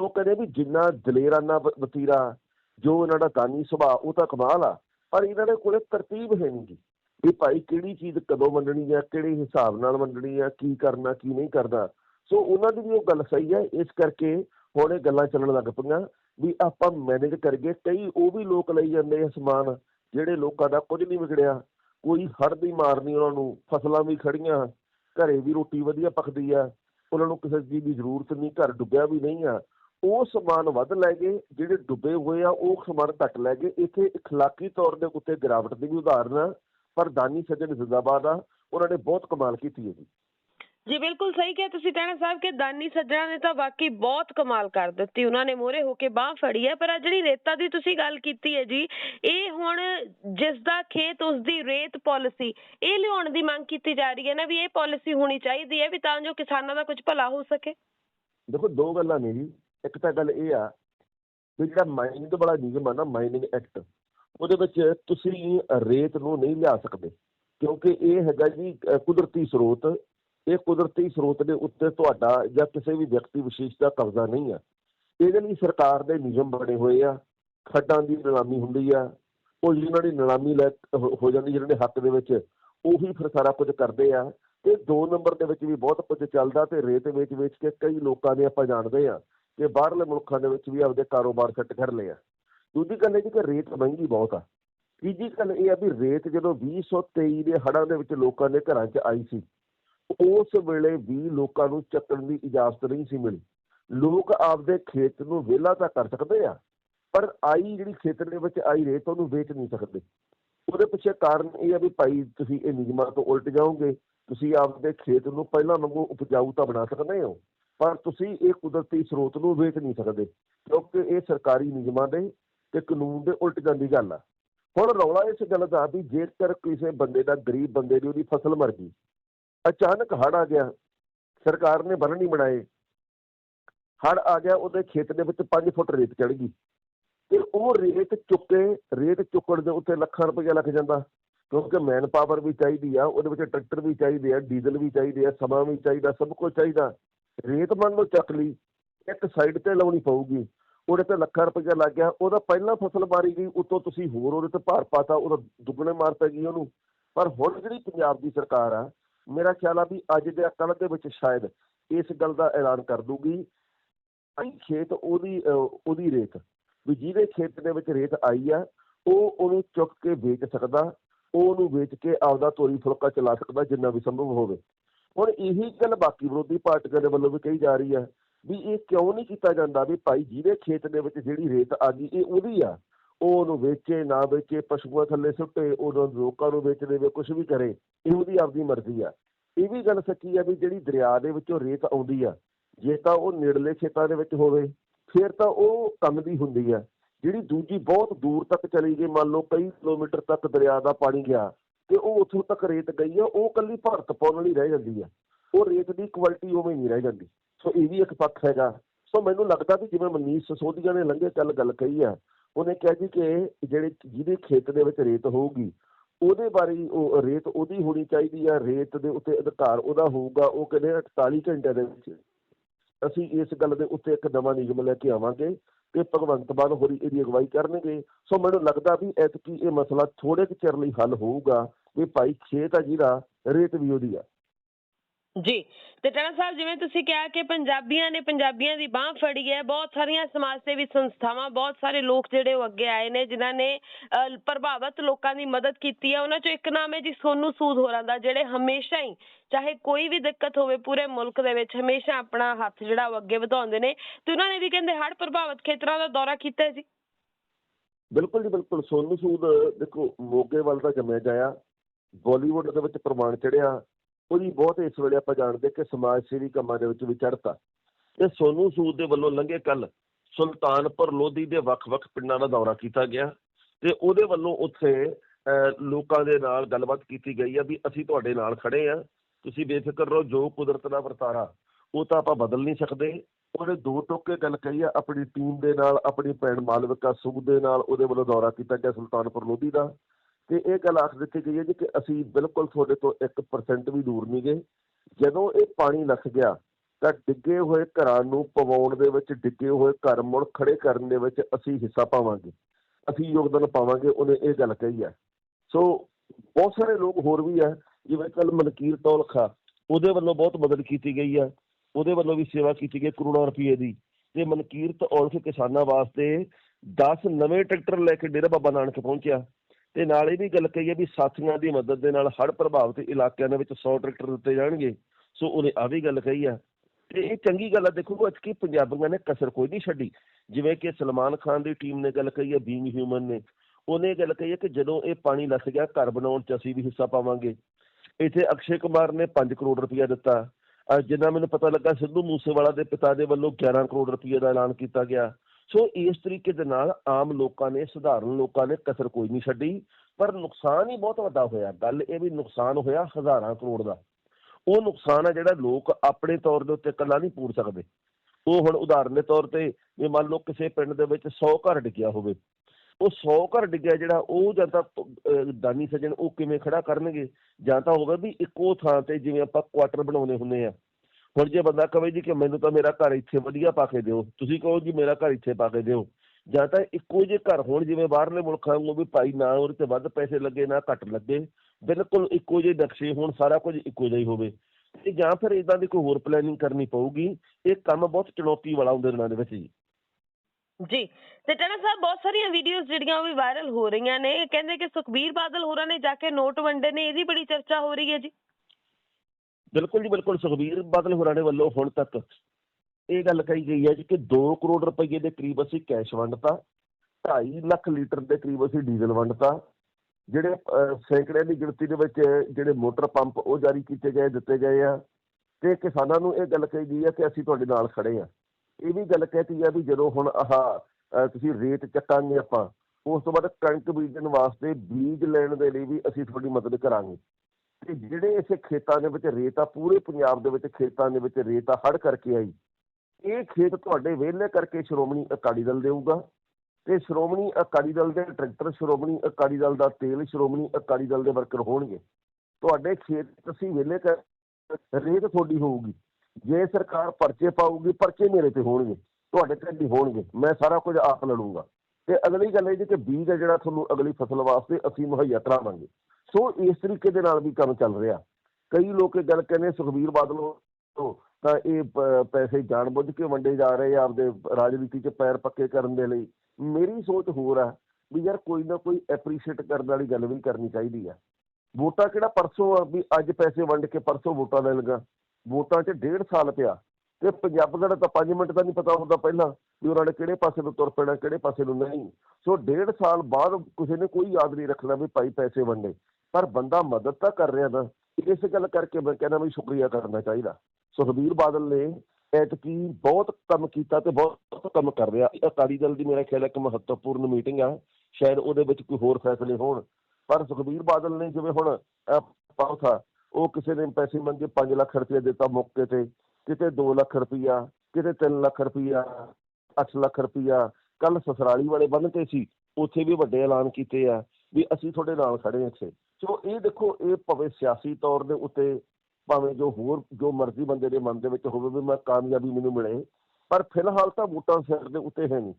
ਉਹ ਕਹਿੰਦੇ ਵੀ ਜਿੰਨਾ ਦਲੇਰਾਨਾ ਵ- ਵਤੀਰਾ, ਜੋ ਇਹਨਾਂ ਦਾ ਦਾਨੀ ਸੁਭਾਅ, ਉਹ ਤਾਂ ਕਮਾਲ ਆ। ਪਰ ਇਹਨਾਂ ਦੇ ਕੋਲੇ ਤਰਤੀਬ ਹੈ ਨਹੀਂ ਗੀ। ਵੀ ਭਾਈ ਕਿਹੜੀ ਚੀਜ਼ ਕਦੋਂ ਵੰਡਣੀ ਆ, ਕਿਹੜੇ ਹਿਸਾਬ ਨਾਲ ਵੰਡਣੀ ਆ, ਕੀ ਕਰਨਾ, ਕੀ ਨਹੀਂ ਕਰਨਾ। ਸੋ ਉਹਨਾਂ ਦੀ ਵੀ ਉਹ ਗੱਲ ਸਹੀ ਹੈ ਇਸ ਕਰਕੇ ਹੁਣ ਇਹ ਗੱਲਾਂ ਚੱਲਣ ਲੱਗ ਪਈਆਂ ਵੀ ਆਪਾਂ ਮੈਨੇਜ ਕਰੀਏ। ਕਈ ਉਹ ਵੀ ਲੋਕ ਲਈ ਜਾਂਦੇ ਆ ਸਮਾਨ। ਜਿਹੜੇ ਲੋਕਾਂ ਦਾ ਕੁਝ ਨਹੀਂ ਵਿਗੜਿਆ ਕੋਈ ਹੜ੍ਹ ਦੀ ਮਾਰ ਨਹੀਂ ਉਹਨਾਂ ਨੂੰ ਫਸਲਾਂ ਵੀ ਖੜੀਆਂ ਘਰੇ ਵੀ ਰੋਟੀ ਵਧੀਆ ਪੱਕਦੀ ਆ ਉਹਨਾਂ ਨੂੰ ਕਿਸੇ ਚੀਜ਼ ਦੀ ਜ਼ਰੂਰਤ ਨਹੀਂ ਘਰ ਡੁੱਬਿਆ ਵੀ ਨਹੀਂ ਆ ਉਹ ਸਮਾਨ ਵੱਧ ਲੈ ਗਏ ਜਿਹੜੇ ਡੁੱਬੇ ਹੋਏ ਆ ਉਹ ਸਮਾਨ ਘੱਟ ਲੈ ਗਏ ਇੱਥੇ اخلاقی ਤੌਰ ਦੇ ਉੱਤੇ ਗਿਰਾਵਟ ਦੀ ਵੀ ਉਦਾਹਰਨ ਆ ਪਰ ਦਾਨੀ ਸੱਜਣ ਜ਼ਿੰਦਾਬਾਦ ਆ ਉਹਨਾਂ ਨੇ ਬਹੁਤ ਕਮਾਲ ਕੀਤੀ ਹੈ ਜੀ ਜੀ ਬਿਲਕੁਲ ਸਹੀ ਕਿਹਾ ਤੁਸੀਂ, ਟੈਣਾ ਸਾਹਿਬ, ਕਿ ਦਾਨੀ ਸੱਜਣਾ ਨੇ ਤਾਂ ਵਾਕਈ ਬਹੁਤ ਕਮਾਲ ਕਰ ਦਿੱਤੀ। ਉਹਨਾਂ ਨੇ ਮੋਹਰੇ ਹੋ ਕੇ ਬਾਹ ਫੜੀ ਹੈ, ਪਰ ਆ ਜਿਹੜੀ ਰੇਤਾ ਦੀ ਤੁਸੀਂ ਗੱਲ ਕੀਤੀ ਹੈ ਜੀ, ਇਹ ਹੁਣ ਜਿਸ ਦਾ ਖੇਤ, ਉਸ ਦੀ ਰੇਤ ਪਾਲਿਸੀ, ਇਹ ਲਿਆਉਣ ਦੀ ਮੰਗ ਕੀਤੀ ਜਾ ਰਹੀ ਹੈ ਨਾ ਵੀ ਇਹ ਪਾਲਿਸੀ ਹੋਣੀ ਚਾਹੀਦੀ ਹੈ ਵੀ ਤਾਂ ਜੋ ਕਿਸਾਨਾਂ ਦਾ ਕੁਝ ਭਲਾ ਹੋ ਸਕੇ। ਦੇਖੋ, ਦੋ ਗੱਲਾਂ ਨੇ ਜੀ। ਇੱਕ ਤਾਂ ਗੱਲ ਇਹ ਆ ਵੀ ਜਿਹੜਾ ਮਾਈਨਿੰਗ ਵਾਲਾ ਨਿਯਮ ਆ ਨਾ ਮਾਈਨਿੰਗ ਐਕਟ ਉਹਦੇ ਵਿੱਚ ਤੁਸੀਂ ਰੇਤ ਨੂੰ ਨਹੀਂ ਲਿਆ ਸਕਦੇ, ਕਿਉਂਕਿ ਇਹ ਹੈਗਾ ਜੀ ਕੁਦਰਤੀ ਸਰੋਤ ਇਹ ਕੁਦਰਤੀ ਸਰੋਤ ਦੇ ਉੱਤੇ ਤੁਹਾਡਾ ਜਾਂ ਕਿਸੇ ਵੀ ਵਿਅਕਤੀ ਵਿਸ਼ੇਸ਼ ਦਾ ਕਬਜ਼ਾ ਨਹੀਂ ਆ। ਇਹਦੇ ਲਈ ਸਰਕਾਰ ਦੇ ਨਿਯਮ ਬਣੇ ਹੋਏ ਆ, ਖੱਡਾਂ ਦੀ ਨਿਲਾਮੀ ਹੁੰਦੀ ਆ, ਉਹ ਜਿਹਨਾਂ ਦੀ ਨਿਲਾਮੀ ਲੈ ਹੋ- ਜਾਂਦੀ ਜਿਹਨਾਂ ਦੇ ਹੱਕ ਦੇ ਵਿੱਚ, ਉਹੀ ਫਿਰ ਸਾਰਾ ਕੁਝ ਕਰਦੇ ਆ। ਤੇ ਦੋ ਨੰਬਰ ਦੇ ਵਿੱਚ ਵੀ ਬਹੁਤ ਕੁਝ ਚੱਲਦਾ ਤੇ ਰੇਤ ਵੇਚ ਵੇਚ ਕੇ ਕਈ ਲੋਕਾਂ ਨੇ ਆਪਾਂ ਜਾਣਦੇ ਆ ਕਿ ਬਾਹਰਲੇ ਮੁਲਕਾਂ ਦੇ ਵਿੱਚ ਵੀ ਆਪਦੇ ਕਾਰੋਬਾਰ ਸੈੱਟ ਕਰ ਲਏ ਆ। ਦੂਜੀ ਗੱਲ ਇਹ ਜੀ ਕਿ ਰੇਤ ਮਹਿੰਗੀ ਬਹੁਤ ਆ। ਤੀਜੀ ਗੱਲ ਇਹ ਆ ਵੀ ਰੇਤ ਜਦੋਂ 2023 ਦੇ ਹੜ੍ਹਾਂ ਦੇ ਵਿੱਚ ਲੋਕਾਂ ਦੇ ਘਰਾਂ 'ਚ ਆਈ ਸੀ ਉਸ ਵੇਲੇ ਵੀ ਲੋਕਾਂ ਨੂੰ ਚੱਕਣ ਦੀ ਇਜਾਜ਼ਤ ਨਹੀਂ ਸੀ ਮਿਲੀ। ਲੋਕ ਆਪਦੇ ਖੇਤ ਨੂੰ ਵਿਹਲਾ ਤਾਂ ਕਰ ਸਕਦੇ ਆ, ਪਰ ਆਈ ਜਿਹੜੀ ਖੇਤ ਦੇ ਵਿੱਚ ਆਈ ਰੇਤ, ਉਹਨੂੰ ਵੇਚ ਨਹੀਂ ਸਕਦੇ। ਉਹਦੇ ਪਿੱਛੇ ਕਾਰਨ ਇਹ ਆ ਵੀ ਭਾਈ, ਤੁਸੀਂ ਇਹ ਨਿਯਮਾਂ ਤੋਂ ਉਲਟ ਜਾਓਗੇ, ਤੁਸੀਂ ਆਪਦੇ ਖੇਤ ਨੂੰ ਪਹਿਲਾਂ ਵਾਂਗੂ ਉਪਜਾਊ ਤਾਂ ਬਣਾ ਸਕਦੇ ਹੋ, ਪਰ ਤੁਸੀਂ ਇਹ ਕੁਦਰਤੀ ਸਰੋਤ ਨੂੰ ਵੇਚ ਨਹੀਂ ਸਕਦੇ, ਕਿਉਂਕਿ ਇਹ ਸਰਕਾਰੀ ਨਿਯਮਾਂ ਦੇ ਤੇ ਕਾਨੂੰਨ ਦੇ ਉਲਟ ਜਾਂਦੀ ਗੱਲ ਆ। ਹੁਣ ਰੌਲਾ ਇਸ ਗੱਲ ਦਾ ਵੀ ਜੇਕਰ ਕਿਸੇ ਬੰਦੇ ਦਾ, ਗਰੀਬ ਬੰਦੇ ਦੀ ਉਹਦੀ ਫਸਲ ਮਰ ਗਈ ਅਚਾਨਕ ਹੜ੍ਹ ਆ ਗਿਆ। ਸਰਕਾਰ ਨੇ ਬੰਨ ਨਹੀਂ ਬਣਾਏ। ਹੜ੍ਹ ਆ ਗਿਆ, ਉਹਦੇ ਖੇਤ ਦੇ ਵਿੱਚ 5 ਫੁੱਟ ਰੇਤ ਚੜ ਗਈ। ਤੇ ਉਹ ਰੇਤ ਚੁੱਕੇ, ਰੇਤ ਚੁੱਕਣ ਦੇ ਉੱਤੇ ਲੱਖਾਂ ਰੁਪਏ ਲੱਗ ਜਾਂਦਾ। ਕਿਉਂਕਿ ਮੈਨ ਪਾਵਰ ਵੀ ਚਾਹੀਦੀ ਆ, ਉਹਦੇ ਵਿੱਚ ਟਰੈਕਟਰ ਵੀ ਚਾਹੀਦੇ ਆ ਡੀਜ਼ਲ ਵੀ ਚਾਹੀਦੇ ਆ, ਸਮਾਂ ਵੀ ਚਾਹੀਦਾ, ਸਭ ਕੁਝ ਚਾਹੀਦਾ। ਰੇਤ ਮੰਨ ਲਓ, ਚੱਕ ਲਈ। ਇੱਕ ਸਾਈਡ ਤੇ ਲਾਉਣੀ ਪਊਗੀ। ਉਹਦੇ ਤੇ ਲੱਖਾਂ ਰੁਪਏ ਲੱਗ ਗਿਆ। ਉਹਦਾ ਪਹਿਲਾਂ ਫਸਲ ਮਾਰੀ ਗਈ, ਉਤੋਂ ਤੁਸੀਂ ਹੋਰ ਉਹਦੇ ਤੇ ਭਾਰ ਪਾਤਾ, ਉਹਦਾ ਦੁੱਗਣੇ ਮਾਰ ਪੈ ਗਈ ਉਹਨੂੰ। ਪਰ ਹੁਣ ਜਿਹੜੀ ਪੰਜਾਬ ਦੀ ਸਰਕਾਰ ਆ ਮੇਰਾ ਖਿਆਲ ਆ ਵੀ ਅੱਜ ਦੇ ਕੱਲ੍ਹ ਦੇ ਵਿੱਚ ਸ਼ਾਇਦ ਇਸ ਗੱਲ ਦਾ ਐਲਾਨ ਕਰ ਦੂਗੀ। ਅਈ ਖੇਤ ਉਹਦੀ ਉਹਦੀ ਰੇਤ, ਵੀ ਜਿਹਦੇ ਖੇਤ ਦੇ ਵਿੱਚ ਰੇਤ ਆਈ ਆ, ਉਹ ਉਹਨੂੰ ਚੁੱਕ ਕੇ ਵੇਚ ਸਕਦਾ, ਉਹ ਉਹਨੂੰ ਵੇਚ ਕੇ ਆਪਦਾ ਤੋਰੀ ਫੁਲਕਾ ਚਲਾ ਸਕਦਾ ਜਿੰਨਾ ਵੀ ਸੰਭਵ ਹੋਵੇ। ਹੁਣ ਇਹੀ ਗੱਲ ਬਾਕੀ ਵਿਰੋਧੀ ਪਾਰਟੀਆਂ ਦੇ ਵੱਲੋਂ ਵੀ ਕਹੀ ਜਾ ਰਹੀ ਹੈ ਵੀ ਇਹ ਕਿਉਂ ਨਹੀਂ ਕੀਤਾ ਜਾਂਦਾ ਵੀ ਭਾਈ ਜਿਹਦੇ ਖੇਤ ਦੇ ਵਿੱਚ ਜਿਹੜੀ ਰੇਤ ਆ ਗਈ, ਇਹ ਉਹਦੀ ਆ। ਉਹ ਉਹਨੂੰ ਵੇਚੇ, ਨਾ ਵੇਚੇ, ਪਸ਼ੂਆਂ ਥੱਲੇ ਸੁੱਟੇ, ਉਹਨਾਂ ਲੋਕਾਂ ਨੂੰ ਵੇਚ ਦੇਵੇ ਕੁਝ ਵੀ ਕਰੇ, ਇਹ ਉਹਦੀ ਆਪਦੀ ਮਰਜ਼ੀ ਆ। ਇਹ ਵੀ ਗੱਲ ਸੱਚੀ ਆ ਵੀ ਜਿਹੜੀ ਦਰਿਆ ਦੇ ਵਿੱਚੋਂ ਰੇਤ ਆਉਂਦੀ ਆ, ਜੇ ਤਾਂ ਉਹ ਨੇੜਲੇ ਖੇਤਾਂ ਦੇ ਵਿੱਚ ਹੋਵੇ, ਫਿਰ ਤਾਂ ਉਹ ਕੰਮ ਦੀ ਹੁੰਦੀ ਆ। ਜਿਹੜੀ ਦੂਜੀ ਬਹੁਤ ਦੂਰ ਤੱਕ ਚਲੀ ਗਈ, ਮੰਨ ਲਓ ਕਈ ਕਿਲੋਮੀਟਰ ਤੱਕ ਦਰਿਆ ਦਾ ਪਾਣੀ ਗਿਆ, ਤੇ ਉਹ ਉੱਥੋਂ ਤੱਕ ਰੇਤ ਗਈ ਆ, ਉਹ ਕੱਲੀ ਭਾਰਤ ਪਾਉਣ ਵਾਲੀ ਰਹਿ ਜਾਂਦੀ ਆ। ਉਹ ਰੇਤ ਦੀ ਕੁਆਲਿਟੀ ਉਵੇਂ ਨਹੀਂ ਰਹਿ ਜਾਂਦੀ। ਸੋ ਇਹ ਵੀ ਇੱਕ ਪੱਖ ਹੈਗਾ। ਸੋ ਮੈਨੂੰ ਲੱਗਦਾ ਵੀ ਜਿਵੇਂ ਮਨੀਸ਼ ਸਸੋਦੀਆ ਨੇ ਲੰਘੇ ਕੱਲ ਗੱਲ ਕਹੀ ਆ ਉਹਨੇ ਕਿਹਾ ਜੀ ਕਿ ਜਿਹੜੇ ਜਿਹਦੇ ਖੇਤ ਦੇ ਵਿੱਚ ਰੇਤ ਹੋਊਗੀ, ਉਹਦੇ ਬਾਰੇ ਉਹ ਰੇਤ ਉਹਦੀ ਹੋਣੀ ਚਾਹੀਦੀ ਆ, ਰੇਤ ਦੇ ਉੱਤੇ ਅਧਿਕਾਰ ਉਹਦਾ ਹੋਊਗਾ, ਉਹ ਕਹਿੰਦੇ 48 ਘੰਟਿਆਂ ਦੇ ਵਿੱਚ ਅਸੀਂ ਇਸ ਗੱਲ ਦੇ ਉੱਤੇ ਇੱਕ ਨਵਾਂ ਨਿਯਮ ਲੈ ਕੇ ਆਵਾਂਗੇ ਤੇ ਭਗਵੰਤ ਮਾਨ ਹੋਰੀ ਇਹਦੀ ਅਗਵਾਈ ਕਰਨਗੇ। ਸੋ ਮੈਨੂੰ ਲੱਗਦਾ ਵੀ ਐਤਕੀ ਇਹ ਮਸਲਾ ਥੋੜੇ ਕੁ ਚਿਰ ਲਈ ਹੱਲ ਹੋਊਗਾ ਵੀ ਭਾਈ ਖੇਤ ਆ ਜਿਹਦਾ, ਰੇਤ ਵੀ ਉਹਦੀ ਆ। ਜੀ। ਤੇ ਟਣਾ ਸਾਹਿਬ, ਜਿਵੇਂ ਤੁਸੀਂ ਕਿਹਾ ਕਿ ਪੰਜਾਬੀਆਂ ਨੇ ਪੰਜਾਬੀਆਂ ਦੀ ਬਾਹ ਫੜੀ ਹੈ, ਬਹੁਤ ਸਾਰੀਆਂ ਸਮਾਜ ਸੇਵੀ ਸੰਸਥਾਵਾਂ, ਬਹੁਤ ਸਾਰੇ ਲੋਕ ਜਿਹੜੇ ਉਹ ਅੱਗੇ ਆਏ ਨੇ, ਜਿਨ੍ਹਾਂ ਨੇ ਪ੍ਰਭਾਵਿਤ ਲੋਕਾਂ ਦੀ ਮਦਦ ਕੀਤੀ ਹੈ। ਉਹਨਾਂ ਚੋਂ ਇੱਕ ਨਾਮ ਹੈ ਜੀ ਸੋਨੂ ਸੂਦ ਹੋਰਾਂ ਦਾ, ਜਿਹੜੇ ਹਮੇਸ਼ਾ ਹੀ ਚਾਹੇ ਕੋਈ ਵੀ ਦਿੱਕਤ ਹੋਵੇ ਪੂਰੇ ਮੁਲਕ ਦੇ ਵਿੱਚ ਹਮੇਸ਼ਾ ਆਪਣਾ ਹੱਥ ਜਿਹੜਾ ਉਹ ਅੱਗੇ ਵਧਾਉਂਦੇ ਨੇ। ਤੇ ਉਹਨਾਂ ਨੇ ਵੀ ਕਹਿੰਦੇ ਹੜ੍ਹ ਪ੍ਰਭਾਵਿਤ ਖੇਤਰਾਂ ਦਾ ਦੌਰਾ ਕੀਤਾ ਹੈ ਜੀ। ਬਿਲਕੁਲ ਜੀ, ਬਿਲਕੁਲ। ਸੋਨੂ ਸੂਦ, ਦੇਖੋ, ਮੋਗੇ ਵੱਲ ਦਾ ਜੰਮਿਆ ਜਾਇਆ। ਬਾਲੀਵੁੱਡ ਦੇ ਵਿੱਚ ਪ੍ਰਮਾਣ ਚੜਿਆ ਉਹਦੀ ਬਹੁਤ ਇਸ ਵੇਲੇ ਆਪਾਂ ਜਾਣਦੇ ਕਿ ਸਮਾਜ ਸੇਵੀ ਕੰਮਾਂ ਦੇ ਵਿੱਚ ਵੀ ਚੜ੍ਹਤਾ। ਤੇ ਸੋਨੂ ਸੂਦ ਦੇ ਵੱਲੋਂ ਲੰਘੇ ਕੱਲ ਸੁਲਤਾਨਪੁਰ ਲੋਧੀ ਦੇ ਵੱਖ-ਵੱਖ ਪਿੰਡਾਂ ਦਾ ਦੌਰਾ ਕੀਤਾ ਗਿਆ ਤੇ ਉਹਦੇ ਵੱਲੋਂ ਉੱਥੇ ਲੋਕਾਂ ਦੇ ਨਾਲ ਗੱਲਬਾਤ ਕੀਤੀ ਗਈ ਆ ਵੀ ਅਸੀਂ ਤੁਹਾਡੇ ਨਾਲ ਖੜੇ ਆ, ਤੁਸੀਂ ਬੇਫਿਕਰ ਰਹੋ, ਜੋ ਕੁਦਰਤ ਦਾ ਵਰਤਾਰਾ, ਉਹ ਤਾਂ ਆਪਾਂ ਬਦਲ ਨਹੀਂ ਸਕਦੇ। ਉਹਨੇ ਦੋ ਟੋਕੇ ਗੱਲ ਕਹੀ ਆ, ਆਪਣੀ ਟੀਮ ਦੇ ਨਾਲ, ਆਪਣੀ ਭੈਣ ਮਾਲਵਿਕਾ ਸੁਖ ਦੇ ਨਾਲ ਉਹਦੇ ਵੱਲੋਂ ਦੌਰਾ ਕੀਤਾ ਗਿਆ ਸੁਲਤਾਨਪੁਰ ਲੋਧੀ ਦਾ। ਤੇ ਇਹ ਗੱਲ ਆਖ ਦਿੱਤੀ ਗਈ ਹੈ ਜੀ ਕਿ ਅਸੀਂ ਬਿਲਕੁਲ ਤੁਹਾਡੇ ਤੋਂ 1% ਵੀ ਦੂਰ ਨਹੀਂ ਗਏ। ਜਦੋਂ ਇਹ ਪਾਣੀ ਲੱਥ ਗਿਆ, ਤਾਂ ਡਿੱਗੇ ਹੋਏ ਘਰਾਂ ਨੂੰ ਪਵਾਉਣ ਦੇ ਵਿੱਚ, ਡਿੱਗੇ ਹੋਏ ਘਰ ਮੁੜ ਖੜੇ ਕਰਨ ਦੇ ਵਿੱਚ ਅਸੀਂ ਹਿੱਸਾ ਪਾਵਾਂਗੇ। ਅਸੀਂ ਯੋਗਦਾਨ ਪਾਵਾਂਗੇ, ਉਹਨੇ ਇਹ ਗੱਲ ਕਹੀ ਹੈ। ਸੋ ਬਹੁਤ ਸਾਰੇ ਲੋਕ ਹੋਰ ਵੀ ਆ ਜਿਵੇਂ ਕੱਲ ਮਨਕੀਰ ਤੌਲਖਾ, ਉਹਦੇ ਵੱਲੋਂ ਬਹੁਤ ਮਦਦ ਕੀਤੀ ਗਈ ਆ ਉਹਦੇ ਵੱਲੋਂ ਵੀ ਸੇਵਾ ਕੀਤੀ ਗਈ ਕਰੋੜਾਂ ਰੁਪਏ ਦੀ। ਤੇ ਮਨਕੀਰਤ ਔਲਖ ਕਿਸਾਨਾਂ ਵਾਸਤੇ 10 ਨਵੇਂ ਟਰੈਕਟਰ ਲੈ ਕੇ ਡੇਰਾ ਬਾਬਾ ਨਾਨਕ ਪਹੁੰਚਿਆ। ਤੇ ਨਾਲ ਇਹ ਵੀ ਗੱਲ ਕਹੀ ਹੈ ਵੀ ਸਾਥੀਆਂ ਦੀ ਮਦਦ ਦੇ ਨਾਲ ਹੜ੍ਹ ਪ੍ਰਭਾਵਿਤ ਇਲਾਕਿਆਂ ਦੇ ਵਿੱਚ 100 ਟਰੈਕਟਰ ਦਿੱਤੇ ਜਾਣਗੇ। ਸੋ ਉਹਨੇ ਆ ਵੀ ਗੱਲ ਕਹੀ ਆ ਤੇ ਇਹ ਚੰਗੀ ਗੱਲ ਆ ਦੇਖੋ ਅੱਜ ਕੀ ਪੰਜਾਬੀਆਂ ਨੇ ਕਸਰ ਕੋਈ ਨਹੀਂ ਛੱਡੀ। ਜਿਵੇਂ ਕਿ ਸਲਮਾਨ ਖਾਨ ਦੀ ਟੀਮ ਨੇ ਗੱਲ ਕਹੀ ਹੈ ਬੀਇੰਗ ਹਿਊਮਨ ਨੇ। ਉਹਨੇ ਇਹ ਗੱਲ ਕਹੀ ਹੈ ਕਿ ਜਦੋਂ ਇਹ ਪਾਣੀ ਲੱਥ ਗਿਆ, ਘਰ ਬਣਾਉਣ ਚ ਅਸੀਂ ਵੀ ਹਿੱਸਾ ਪਾਵਾਂਗੇ। ਇੱਥੇ ਅਕਸ਼ੇ ਕੁਮਾਰ ਨੇ 5 ਕਰੋੜ ਰੁਪਇਆ ਦਿੱਤਾ। ਜਿੰਨਾ ਮੈਨੂੰ ਪਤਾ ਲੱਗਾ, ਸਿੱਧੂ ਮੂਸੇਵਾਲਾ ਦੇ ਪਿਤਾ ਦੇ ਵੱਲੋਂ 11 ਕਰੋੜ ਰੁਪਏ ਦਾ ਐਲਾਨ ਕੀਤਾ ਗਿਆ। ਸੋ ਇਸ ਤਰੀਕੇ ਦੇ ਨਾਲ ਆਮ ਲੋਕਾਂ ਨੇ, ਸਧਾਰਨ ਲੋਕਾਂ ਨੇ ਕਸਰ ਕੋਈ ਨਹੀਂ ਛੱਡੀ, ਪਰ ਨੁਕਸਾਨ ਹੀ ਬਹੁਤ ਵੱਡਾ ਹੋਇਆ। ਗੱਲ ਇਹ ਵੀ ਨੁਕਸਾਨ ਹੋਇਆ ਹਜ਼ਾਰਾਂ ਕਰੋੜ ਦਾ। ਉਹ ਨੁਕਸਾਨ ਆ ਜਿਹੜਾ ਲੋਕ ਆਪਣੇ ਤੌਰ ਦੇ ਉੱਤੇ ਇਕੱਲਾ ਨਹੀਂ ਪੂਰ ਸਕਦੇ। ਉਹ ਹੁਣ ਉਦਾਹਰਨ ਦੇ ਤੌਰ ਤੇ ਜੇ ਮੰਨ ਲਓ ਕਿਸੇ ਪਿੰਡ ਦੇ ਵਿੱਚ 100 ਘਰ ਡਿੱਗਿਆ ਹੋਵੇ। ਉਹ 100 ਘਰ ਡਿੱਗਿਆ ਜਿਹੜਾ ਉਹ ਜਾਂ ਤਾਂ ਦਾਨੀ ਸੱਜਣ ਉਹ ਕਿਵੇਂ ਖੜਾ ਕਰਨਗੇ? ਜਾਂ ਤਾਂ ਹੋਵੇ ਵੀ ਇੱਕੋ ਥਾਂ ਤੇ ਜਿਵੇਂ ਆਪਾਂ ਕੁਆਟਰ ਬਣਾਉਣੇ ਹੁੰਦੇ ਆ। ਹੁਣ ਜੇ ਬੰਦਾ ਕਵੇ ਜੀ ਕਿ ਮੈਨੂੰ ਤਾਂ ਮੇਰਾ ਘਰ ਇੱਥੇ ਵਧੀਆ ਪਾ ਕੇ ਦਿਓ, ਤੁਸੀਂ ਕਹੋ ਜੀ ਮੇਰਾ ਘਰ ਇੱਥੇ ਪਾ ਕੇ ਦਿਓ। ਜਾਂ ਤਾਂ ਇੱਕੋ ਜਿਹੇ ਘਰ ਹੋਣ, ਜਿਵੇਂ ਬਾਹਰਲੇ ਮੁਲਕਾਂ ਨੂੰ ਵੀ ਭਾਈ ਨਾ ਉਹਦੇ ਤੇ ਵੱਧ ਪੈਸੇ ਲੱਗੇ, ਨਾ ਘੱਟ ਲੱਗੇ, ਬਿਲਕੁਲ ਇੱਕੋ ਜਿਹੇ ਨਕਸ਼ੇ ਹੋਣ, ਸਾਰਾ ਕੁਝ ਇੱਕੋ ਜਿਹਾ ਹੀ ਹੋਵੇ। ਤੇ ਜਾਂ ਫਿਰ ਇਦਾਂ ਦੀ ਕੋਈ ਹੋਰ ਪਲੈਨਿੰਗ ਕਰਨੀ ਪਊਗੀ, ਇਹ ਕੰਮ ਬਹੁਤ ਚੁਣੌਤੀ ਵਾਲਾ ਹੁੰਦੇ ਦਿਨਾਂ ਦੇ ਵਿੱਚ ਜੀ। ਜੀ, ਤੇ ਟੈਣਾ ਸਾਹਿਬ ਬਹੁਤ ਸਾਰੀਆਂ ਵੀਡੀਓਜ਼ ਜਿਹੜੀਆਂ ਉਹ ਵੀ ਵਾਇਰਲ ਹੋ ਰਹੀਆਂ ਨੇ ਕਹਿੰਦੇ ਕਿ ਸੁਖਬੀਰ ਬਾਦਲ ਹੋਰਾਂ ਨੇ ਜਾ ਕੇ ਨੋਟ ਵੰਡੇ ਨੇ, ਇਹਦੀ ਬੜੀ ਚਰਚਾ ਹੋ ਰਹੀ ਹੈ ਜੀ। ਬਿਲਕੁਲ ਜੀ ਬਿਲਕੁਲ ਸੁਖਬੀਰ ਬਾਦਲ ਹੋਰਾਂ ਦੇ ਵੱਲੋਂ ਹੁਣ ਤੱਕ ਇਹ ਗੱਲ ਕਹੀ ਗਈ ਹੈ ਜੀ ਕਿ 2 ਕਰੋੜ ਰੁਪਏ ਦੇ ਕਰੀਬ ਅਸੀਂ ਕੈਸ਼ ਵੰਡਤਾ 2.5 ਲੱਖ ਲੀਟਰ ਦੇ ਕਰੀਬ ਅਸੀਂ ਡੀਜ਼ਲ ਵੰਡਤਾ ਜਿਹੜੇ ਅਹ, ਸੈਂਕੜਿਆਂ ਦੀ ਗਿਣਤੀ ਦੇ ਵਿੱਚ ਜਿਹੜੇ ਮੋਟਰ ਪੰਪ ਉਹ ਜਾਰੀ ਕੀਤੇ ਗਏ ਦਿੱਤੇ ਗਏ ਆ ਤੇ ਕਿਸਾਨਾਂ ਨੂੰ ਇਹ ਗੱਲ ਕਹੀ ਗਈ ਹੈ ਕਿ ਅਸੀਂ ਤੁਹਾਡੇ ਨਾਲ ਖੜੇ ਆ। ਇਹ ਵੀ ਗੱਲ ਕਹਿਤੀ ਆ ਵੀ ਜਦੋਂ ਹੁਣ ਆਹ ਤੁਸੀਂ ਰੇਟ ਚੱਕਾਂਗੇ ਆਪਾਂ ਉਸ ਤੋਂ ਬਾਅਦ ਕਣਕ ਬੀਜਣ ਵਾਸਤੇ ਬੀਜ ਲੈਣ ਦੇ ਲਈ ਵੀ ਅਸੀਂ ਤੁਹਾਡੀ ਮਦਦ ਕਰਾਂਗੇ। ਤੇ ਜਿਹੜੇ ਇਸੇ ਖੇਤਾਂ ਦੇ ਵਿੱਚ ਰੇਤ ਆ, ਪੂਰੇ ਪੰਜਾਬ ਦੇ ਵਿੱਚ ਖੇਤਾਂ ਦੇ ਵਿੱਚ ਰੇਤ ਆ ਹੜ ਕਰਕੇ ਆਈ। ਇਹ ਖੇਤ ਤੁਹਾਡੇ ਵਿਹਲੇ ਕਰਕੇ ਸ਼੍ਰੋਮਣੀ ਅਕਾਲੀ ਦਲ ਦੇਊਗਾ। ਤੇ ਸ਼੍ਰੋਮਣੀ ਅਕਾਲੀ ਦਲ ਦੇ ਟਰੈਕਟਰ, ਸ਼੍ਰੋਮਣੀ ਅਕਾਲੀ ਦਲ ਦਾ ਤੇਲ, ਸ਼੍ਰੋਮਣੀ ਅਕਾਲੀ ਦਲ ਦੇ ਵਰਕਰ ਹੋਣਗੇ। ਤੁਹਾਡੇ ਖੇਤ ਤੁਸੀਂ ਵਿਹਲੇ ਕਰ, ਰੇਤ ਤੁਹਾਡੀ ਹੋਊਗੀ। ਜੇ ਸਰਕਾਰ ਪਰਚੇ ਪਾਊਗੀ, ਪਰਚੇ ਮੇਰੇ ਤੇ ਹੋਣਗੇ। ਤੁਹਾਡੇ ਤੇ ਨਹੀਂ ਹੋਣਗੇ। ਮੈਂ ਸਾਰਾ ਕੁਝ ਆਪ ਲੜੂੰਗਾ। ਤੇ ਅਗਲੀ ਗੱਲ ਇਹ ਜੀ ਕਿ ਬੀਜ ਹੈ ਜਿਹੜਾ ਤੁਹਾਨੂੰ ਅਗਲੀ ਫਸਲ ਵਾਸਤੇ ਅਸੀਂ ਮੁਹੱਈਆ ਕਰਾਵਾਂਗੇ। ਸੋ ਇਸ ਤਰੀਕੇ ਦੇ ਨਾਲ ਵੀ ਕੰਮ ਚੱਲ ਰਿਹਾ। ਕਈ ਲੋਕ ਇਹ ਗੱਲ ਕਹਿੰਦੇ, ਸੁਖਬੀਰ ਬਾਦਲ ਤੋਂ ਤਾਂ ਇਹ ਪ- ਪੈਸੇ ਜਾਣਬੁੱਝ ਕੇ ਵੰਡੇ ਜਾ ਰਹੇ ਆ ਆਪਦੇ ਰਾਜਨੀਤੀ 'ਚ ਪੈਰ ਪੱਕੇ ਕਰਨ ਦੇ ਲਈ। ਮੇਰੀ ਸੋਚ ਹੋਰ ਆ ਵੀ ਯਾਰ ਕੋਈ ਨਾ ਕੋਈ ਐਪਰੀਸ਼ੀਏਟ ਕਰਨ ਵਾਲੀ ਗੱਲ ਵੀ ਕਰਨੀ ਚਾਹੀਦੀ ਆ। ਵੋਟਾਂ ਕਿਹੜਾ ਪਰਸੋਂ ਆ ਵੀ ਅੱਜ ਪੈਸੇ ਵੰਡ ਕੇ ਪਰਸੋਂ ਵੋਟਾਂ ਲੈ ਲਗਾ। ਵੋਟਾਂ 'ਚ ਡੇਢ ਸਾਲ ਪਿਆ ਤੇ ਪੰਜਾਬ ਦਾ ਤਾਂ 5 ਮਿੰਟ ਦਾ ਨਹੀਂ ਪਤਾ ਹੁੰਦਾ ਪਹਿਲਾਂ ਵੀ ਉਹਨਾਂ ਨੇ ਕਿਹੜੇ ਪਾਸੇ ਨੂੰ ਤੁਰ ਪੈਣਾ, ਕਿਹੜੇ ਪਾਸੇ ਨੂੰ ਨਹੀਂ। ਸੋ ਡੇਢ ਸਾਲ ਬਾਅਦ ਕਿਸੇ ਨੇ ਕੋਈ ਯਾਦ ਨਹੀਂ ਰੱਖਣਾ ਵੀ ਭਾਈ ਪੈਸੇ ਵੰਡੇ। ਪਰ ਬੰਦਾ ਮਦਦ ਤਾਂ ਕਰ ਰਿਹਾ ਨਾ, ਇਸ ਗੱਲ ਕਰਕੇ ਮੈਂ ਕਹਿੰਦਾ ਵੀ ਸ਼ੁਕਰੀਆ ਕਰਨਾ ਚਾਹੀਦਾ। ਸੁਖਬੀਰ ਬਾਦਲ ਨੇ ਐਤਕੀ ਬਹੁਤ ਕੰਮ ਕੀਤਾ ਤੇ ਬਹੁਤ ਕੰਮ ਕਰ ਰਿਹਾ। ਅਕਾਲੀ ਦਲ ਦੀ ਮੇਰਾ ਖਿਆਲ ਹੈ ਇੱਕ ਮਹੱਤਵਪੂਰਨ ਮੀਟਿੰਗ ਆ, ਸ਼ਾਇਦ ਉਹਦੇ ਵਿੱਚ ਕੋਈ ਹੋਰ ਫੈਸਲੇ ਹੋਣ। ਪਰ ਸੁਖਬੀਰ ਬਾਦਲ ਨੇ ਜਿਵੇਂ ਹੁਣ ਪਾਉਥਾ ਉਹ ਕਿਸੇ ਨੇ ਪੈਸੇ ਮੰਗੇ 5 ਲੱਖ ਰੁਪਏ ਦਿੱਤਾ ਮੌਕੇ ਤੇ, ਕਿਤੇ 2 ਲੱਖ ਰੁਪਈਆ, ਕਿਤੇ 3 ਲੱਖ ਰੁਪਈਆ 8 ਲੱਖ ਰੁਪਈਆ। ਕੱਲ ਸਸਰਾਲੀ ਵਾਲੇ ਬੰਨ ਤੇ ਸੀ, ਉੱਥੇ ਵੀ ਵੱਡੇ ਐਲਾਨ ਕੀਤੇ ਆ, ਵੀ ਅਸੀਂ ਤੁਹਾਡੇ ਨਾਲ ਖੜੇ ਹਾਂ ਇੱਥੇ। ਸੋ ਇਹ ਦੇਖੋ, ਇਹ ਭਾਵੇਂ ਸਿਆਸੀ ਤੌਰ ਦੇ ਉੱਤੇ, ਭਾਵੇਂ ਜੋ ਹੋਰ, ਜੋ ਮਰਜ਼ੀ ਬੰਦੇ ਦੇ ਮਨ ਦੇ ਵਿੱਚ ਹੋਵੇ ਵੀ ਮੈਂ ਕਾਮਯਾਬੀ ਮੈਨੂੰ ਮਿਲੇ, ਪਰ ਫਿਲਹਾਲ ਤਾਂ ਵੋਟਾਂ ਸਿਰ ਦੇ ਉੱਤੇ ਹੈ ਨਹੀਂ।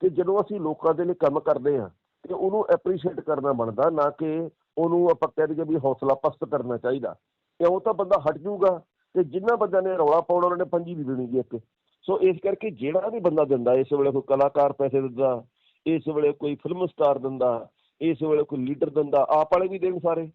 ਕਿ ਜਦੋਂ ਅਸੀਂ ਲੋਕਾਂ ਦੇ ਲਈ ਕੰਮ ਕਰਦੇ ਹਾਂ, ਤੇ ਉਹਨੂੰ ਐਪਰੀਸ਼ੀਏਟ ਕਰਨਾ ਬਣਦਾ, ਨਾ ਕਿ ਉਹਨੂੰ ਆਪਾਂ ਕਹਿ ਦਈਏ ਵੀ ਹੌਸਲਾ ਪਸਤ ਕਰਨਾ ਚਾਹੀਦਾ। ਕਿਉਂ ਤਾਂ ਬੰਦਾ ਹਟ ਜਾਊਗਾ ਤੇ ਜਿੰਨਾ ਬੰਦਿਆਂ ਨੇ ਰੌਲਾ ਪਾਉਣਾ, ਉਹਨਾਂ ਨੇ ਪੰਜੀ ਵੀ ਦੇਣੀ ਜੀ ਇੱਕ। ਸੋ ਇਸ ਕਰਕੇ ਜਿਹੜਾ ਵੀ ਬੰਦਾ ਦਿੰਦਾ, ਇਸ ਵੇਲੇ ਕੋਈ ਕਲਾਕਾਰ ਪੈਸੇ ਦਿੰਦਾ, ਇਸ ਵੇਲੇ ਕੋਈ ਫਿਲਮ ਸਟਾਰ ਦਿੰਦਾ ਇਸ ਵੇਲੇ ਕੋਈ ਲੀਡਰ ਦਿੰਦਾ, ਆਪ ਵਾਲੇ ਵੀ ਦੇਣ ਸਾਰੇ।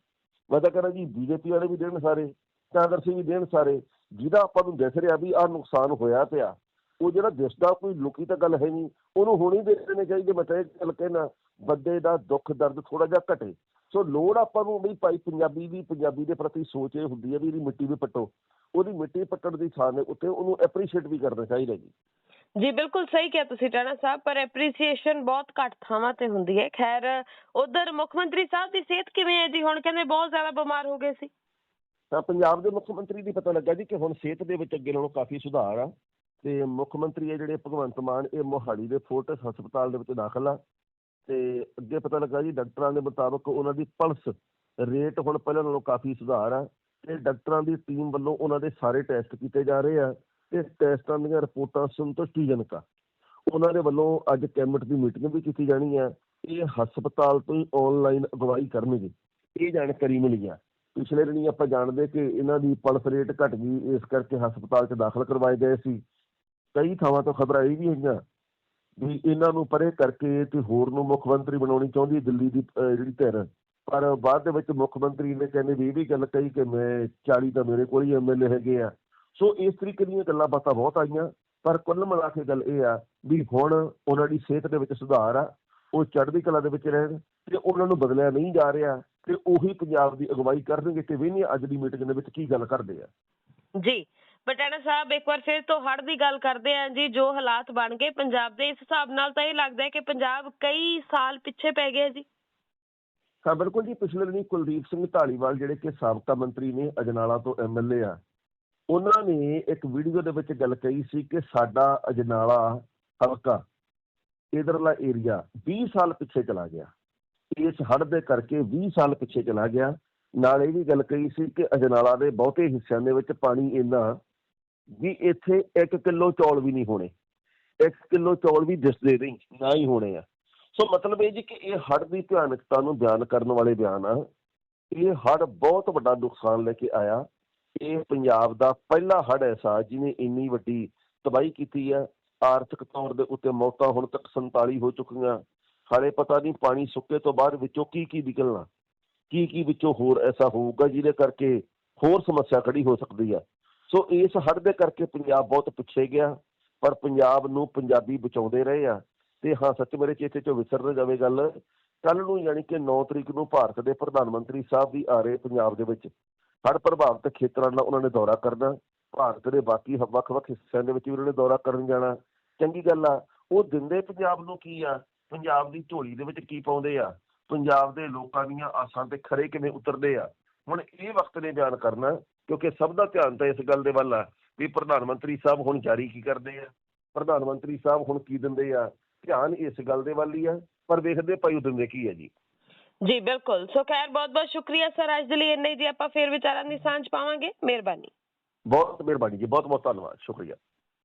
ਮੈਂ ਤਾਂ ਕਹਿੰਦਾ ਜੀ, ਬੀਜੇਪੀ ਵਾਲੇ ਵੀ ਦੇਣ ਸਾਰੇ, ਕਾਂਗਰਸੀ ਵੀ ਦੇਣ ਸਾਰੇ, ਜਿਹਦਾ ਆਪਾਂ ਨੂੰ ਦਿਸ ਰਿਹਾ ਵੀ ਆਹ ਨੁਕਸਾਨ ਹੋਇਆ ਪਿਆ, ਉਹ ਜਿਹੜਾ ਦਿਸਦਾ ਕੋਈ ਲੁਕੀ ਤਾਂ ਗੱਲ ਹੈ ਨਹੀਂ, ਉਹਨੂੰ ਹੁਣੀ ਦੇ ਦੇਣੇ ਚਾਹੀਦੇ, ਮੈਂ ਤਾਂ ਇਹ ਗੱਲ ਕਹਿਣਾ ਬੰਦੇ ਦਾ ਦੁੱਖ, ਦਰਦ ਥੋੜਾ ਜਿਹਾ ਘਟੇ। ਸੋ ਲੋੜ ਆਪਾਂ ਨੂੰ ਵੀ ਭਾਈ ਪੰਜਾਬੀ ਦੀ ਪੰਜਾਬੀ ਦੇ ਪ੍ਰਤੀ ਸੋਚ ਇਹ ਹੁੰਦੀ ਹੈ ਵੀ ਇਹਦੀ ਮਿੱਟੀ ਵੀ ਪੱਟੋ। ਉਹਦੀ ਮਿੱਟੀ ਪੱਟਣ ਦੀ ਥਾਂ ਦੇ ਉੱਤੇ ਉਹਨੂੰ ਐਪਰੀਸ਼ੀਏਟ ਵੀ ਕਰਨਾ ਚਾਹੀਦਾ ਜੀ। ਜੀ, ਬਿਲਕੁਲ ਸਹੀ ਕਿਹਾ ਤੁਸੀਂ, ਟਾਣਾ ਸਾਹਿਬ, ਪਰ ਐਪਰੀਸੀਏਸ਼ਨ ਬਹੁਤ ਘੱਟ ਥਾਵਾਂ ਤੇ ਹੁੰਦੀ ਹੈ। ਖੈਰ, ਉਧਰ ਮੁੱਖ ਮੰਤਰੀ ਸਾਹਿਬ ਦੀ ਸਿਹਤ ਕਿਵੇਂ ਹੈ ਜੀ? ਹੁਣ ਕਹਿੰਦੇ ਬਹੁਤ ਜ਼ਿਆਦਾ ਬਿਮਾਰ ਹੋ ਗਏ ਸੀ। ਤਾਂ ਪੰਜਾਬ ਦੇ ਮੁੱਖ ਮੰਤਰੀ ਦੀ ਪਤਾ ਲੱਗਾ ਜੀ ਕਿ ਹੁਣ ਸਿਹਤ ਦੇ ਵਿੱਚ ਅੱਗੇ ਨਾਲੋਂ ਕਾਫੀ ਸੁਧਾਰ ਆ ਤੇ ਮੁੱਖ ਮੰਤਰੀ ਇਹ ਜਿਹੜੇ ਭਗਵੰਤ ਮਾਨ, ਇਹ ਮੋਹਾਲੀ ਦੇ ਫੋਰਟਿਸ ਹਸਪਤਾਲ ਦੇ ਵਿੱਚ ਦਾਖਲ ਆ। ਤੇ ਅੱਗੇ ਪਤਾ ਲੱਗਾ ਜੀ, ਡਾਕਟਰਾਂ ਦੇ ਮੁਤਾਬਕ ਉਹਨਾਂ ਦੀ ਪਲਸ ਰੇਟ ਹੁਣ ਪਹਿਲਾਂ ਨਾਲੋਂ ਕਾਫੀ ਸੁਧਾਰ ਆ ਤੇ ਡਾਕਟਰਾਂ ਦੀ ਟੀਮ ਵੱਲੋਂ ਉਹਨਾਂ ਦੇ ਸਾਰੇ ਟੈਸਟ ਕੀਤੇ ਜਾ ਰਹੇ ਆ। ਤੇ ਟੈਸਟਾਂ ਦੀਆਂ ਰਿਪੋਰਟਾਂ ਸੰਤੁਸ਼ਟੀਜਨਕ ਆ। ਉਹਨਾਂ ਦੇ ਵੱਲੋਂ ਅੱਜ ਕੈਬਨਿਟ ਦੀ ਮੀਟਿੰਗ ਵੀ ਕੀਤੀ ਜਾਣੀ ਆ। ਇਹ ਹਸਪਤਾਲ ਤੋਂ ਹੀ ਆਨਲਾਈਨ ਅਗਵਾਈ ਕਰਨਗੇ। ਇਹ ਜਾਣਕਾਰੀ ਮਿਲੀ ਆ। ਪਿਛਲੇ ਦਿਨੀ ਆਪਾਂ ਜਾਣਦੇ ਕਿ ਇਹਨਾਂ ਦੀ ਪਲਸ ਰੇਟ ਘਟ ਗਈ। ਇਸ ਕਰਕੇ ਹਸਪਤਾਲ 'ਚ ਦਾਖਲ ਕਰਵਾਏ ਗਏ ਸੀ। ਕਈ ਥਾਵਾਂ ਤੋਂ ਖਬਰਾਂ ਇਹ ਵੀ ਹੋਈਆਂ ਵੀ ਇਹਨਾਂ ਨੂੰ ਪਰੇ ਕਰਕੇ ਤੇ ਹੋਰ ਨੂੰ ਮੁੱਖ ਮੰਤਰੀ ਬਣਾਉਣੀ ਚਾਹੁੰਦੀ ਦਿੱਲੀ ਦੀ ਜਿਹੜੀ ਧਿਰ। ਪਰ ਬਾਅਦ ਦੇ ਵਿੱਚ ਮੁੱਖ ਮੰਤਰੀ ਨੇ ਕਹਿੰਦੇ ਵੀ ਇਹ ਵੀ ਗੱਲ ਕਹੀ ਕਿ ਮੈਂ 40 ਤਾਂ ਮੇਰੇ ਕੋਲ ਹੀ ਐਮਐਲਏ ਹੈਗੇ ਆ। ਸੋ ਇਸ ਤਰੀਕੇ ਦੀਆਂ ਗੱਲਾਂ ਬਾਤਾਂ ਬਹੁਤ ਆਈਆਂ ਪਰ ਕੁੱਲ ਮਿਲਾ ਕੇ ਗੱਲ ਇਹ ਆ ਵੀ ਹੁਣ ਉਹਨਾਂ ਦੀ ਸਿਹਤ ਦੇ ਵਿੱਚ ਸੁਧਾਰ ਆ ਉਹ ਚੜ੍ਹਦੀ ਕਲਾ ਦੇ ਵਿੱਚ ਰਹਿਣ ਤੇ ਉਹਨਾਂ ਨੂੰ ਬਦਲਿਆ ਨਹੀਂ ਜਾ ਰਿਹਾ ਤੇ ਉਹੀ ਪੰਜਾਬ ਦੀ ਅਗਵਾਈ ਕਰਨਗੇ ਤੇ ਵੇਖੀਏ ਅੱਜ ਦੀ ਮੀਟਿੰਗ ਦੇ ਵਿੱਚ ਕੀ ਗੱਲ ਕਰਦੇ ਆ। ਜੀ ਪਟਾਣਾ ਸਾਹਿਬ ਇੱਕ ਵਾਰ ਫਿਰ ਤੋਂ ਹੜ੍ਹ ਦੀ ਗੱਲ ਕਰਦੇ ਆਂ ਜੀ ਜੋ ਹਾਲਾਤ ਬਣ ਗਏ ਪੰਜਾਬ ਦੇ ਇਸ ਹਿਸਾਬ ਨਾਲ ਤਾਂ ਇਹ ਲੱਗਦਾ ਹੈ ਕਿ ਪੰਜਾਬ ਕਈ ਸਾਲ ਪਿੱਛੇ ਪੈ ਗਿਆ ਜੀ। ਹਾਂ ਬਿਲਕੁਲ ਜੀ ਪਿਛਲੇ ਦਿਨੀ ਕੁਲਦੀਪ ਸਿੰਘ ਢਾਲੀਵਾਲ ਜਿਹੜੇ ਕਿ ਸਾਬਕਾ ਮੰਤਰੀ ਨੇ ਅਜਨਾਲਾ ਤੋਂ ਐਮਐਲਏ ਆ ਉਹਨਾਂ ਨੇ ਇੱਕ ਵੀਡੀਓ ਦੇ ਵਿੱਚ ਗੱਲ ਕਹੀ ਸੀ ਕਿ ਸਾਡਾ ਅਜਨਾਲਾ ਹਲਕਾ ਇਧਰਲਾ ਏਰੀਆ 20 ਸਾਲ ਪਿੱਛੇ ਚਲਾ ਗਿਆ। ਇਸ ਹੜ੍ਹ ਦੇ ਕਰਕੇ 20 ਸਾਲ ਪਿੱਛੇ ਚਲਾ ਗਿਆ। ਨਾਲ ਇਹ ਵੀ ਗੱਲ ਕਹੀ ਸੀ ਕਿ ਅਜਨਾਲਾ ਦੇ ਬਹੁਤੇ ਹਿੱਸਿਆਂ ਦੇ ਵਿੱਚ ਪਾਣੀ ਇੰਨਾ ਵੀ ਇੱਥੇ 1 ਕਿਲੋ ਚੌਲ ਵੀ ਨਹੀਂ ਹੋਣੇ। 1 ਕਿਲੋ ਚੌਲ ਵੀ ਦਿਸਦੇ ਨਹੀਂ, ਨਾ ਹੀ ਹੋਣੇ ਆ। ਸੋ ਮਤਲਬ ਇਹ ਜੀ ਕਿ ਇਹ ਹੜ੍ਹ ਦੀ ਭਿਆਨਕਤਾ ਨੂੰ ਬਿਆਨ ਕਰਨ ਵਾਲੇ ਬਿਆਨ ਆ। ਇਹ ਹੜ੍ਹ ਬਹੁਤ ਵੱਡਾ ਨੁਕਸਾਨ ਲੈ ਕੇ ਆਇਆ। ਇਹ ਪੰਜਾਬ ਦਾ ਪਹਿਲਾ ਹੜ ਐਸਾ ਜਿਹਨੇ ਇੰਨੀ ਵੱਡੀ ਤਬਾਹੀ ਕੀਤੀ ਹੈ ਆਰਥਿਕ ਤੌਰ ਦੇ ਉੱਤੇ ਮੌਤਾਂ ਹੁਣ ਤੱਕ 47 ਹੋ ਚੁੱਕੀਆਂ। ਹਾਲੇ ਪਤਾ ਨਹੀਂ ਪਾਣੀ ਸੁੱਕੇ ਤੋਂ ਬਾਅਦ ਵਿੱਚੋਂ ਕੀ ਕੀ ਨਿਕਲਣਾ, ਕੀ ਕੀ ਵਿੱਚੋਂ ਹੋਰ ਐਸਾ ਹੋਊਗਾ ਜਿਹਦੇ ਕਰਕੇ ਹੋਰ ਸਮੱਸਿਆ ਖੜੀ ਹੋ ਸਕਦੀ ਆ। ਸੋ ਇਸ ਹੜ੍ਹ ਦੇ ਕਰਕੇ ਪੰਜਾਬ ਬਹੁਤ ਪਿੱਛੇ ਗਿਆ, ਪਰ ਪੰਜਾਬ ਨੂੰ ਪੰਜਾਬੀ ਬਚਾਉਂਦੇ ਰਹੇ ਆ। ਤੇ ਹਾਂ, ਸੱਚ ਮੇਰੇ ਚੇਤੇ ਚੋਂ ਵਿਸਰ ਨਾ ਜਾਵੇ ਗੱਲ ਕੱਲ ਨੂੰ ਯਾਨੀ ਕਿ 9 ਤਰੀਕ ਨੂੰ ਭਾਰਤ ਦੇ ਪ੍ਰਧਾਨ ਮੰਤਰੀ ਸਾਹਿਬ ਵੀ ਆ ਰਹੇ ਪੰਜਾਬ ਦੇ ਵਿੱਚ। ਹੜ੍ਹ ਪ੍ਰਭਾਵਿਤ ਖੇਤਰਾਂ ਦਾ ਉਹਨਾਂ ਨੇ ਦੌਰਾ ਕਰਨਾ, ਭਾਰਤ ਦੇ ਬਾਕੀ ਹ- ਵੱਖ-ਵੱਖ ਹਿੱਸਿਆਂ ਦੇ ਵਿੱਚ ਵੀ ਉਹਨਾਂ ਨੇ ਦੌਰਾ ਕਰਨ ਜਾਣਾ। ਚੰਗੀ ਗੱਲ ਆ, ਉਹ ਦਿੰਦੇ ਪੰਜਾਬ ਨੂੰ ਕੀ ਆ? ਪੰਜਾਬ ਦੀ ਝੋਲੀ ਦੇ ਵਿੱਚ ਕੀ ਪਾਉਂਦੇ ਆ? ਪੰਜਾਬ ਦੇ ਲੋਕਾਂ ਦੀਆਂ ਆਸਾਂ ਤੇ ਖਰੇ ਕਿਵੇਂ ਉਤਰਦੇ ਆ? ਹੁਣ ਇਹ ਵਕਤ ਨੇ ਬਿਆਨ ਕਰਨਾ, ਕਿਉਂਕਿ ਸਭ ਦਾ ਧਿਆਨ ਤਾਂ ਇਸ ਗੱਲ ਦੇ ਵੱਲ ਆ, ਵੀ ਪ੍ਰਧਾਨ ਮੰਤਰੀ ਸਾਹਿਬ ਹੁਣ ਜਾਰੀ ਕੀ ਕਰਦੇ ਆ? ਪ੍ਰਧਾਨ ਮੰਤਰੀ ਸਾਹਿਬ ਹੁਣ ਕੀ ਦਿੰਦੇ ਆ? ਧਿਆਨ ਇਸ ਗੱਲ ਦੇ ਵੱਲ ਹੀ ਆ, ਪਰ ਵੇਖਦੇ ਭਾਈ ਉਹ ਦਿੰਦੇ ਕੀ ਆ ਜੀ? ਜੀ, ਬਿਲਕੁਲ। ਸੋ ਖੈਰ ਬਹੁਤ ਬਹੁਤ ਸ਼ੁਕਰੀਆ ਸਰ, ਅੱਜ ਦੇ ਲਈ ਇੰਨੇ ਜੀ। ਆਪਾਂ ਫਿਰ ਵਿਚਾਰਾਂ ਦੀ ਸਾਂਝ ਪਾਵਾਂਗੇ। ਮਿਹਰਬਾਨੀ। ਬਹੁਤ ਮਿਹਰਬਾਨੀ ਜੀ ਬਹੁਤ ਬਹੁਤ ਧੰਨਵਾਦ। ਸ਼ੁਕਰੀਆ।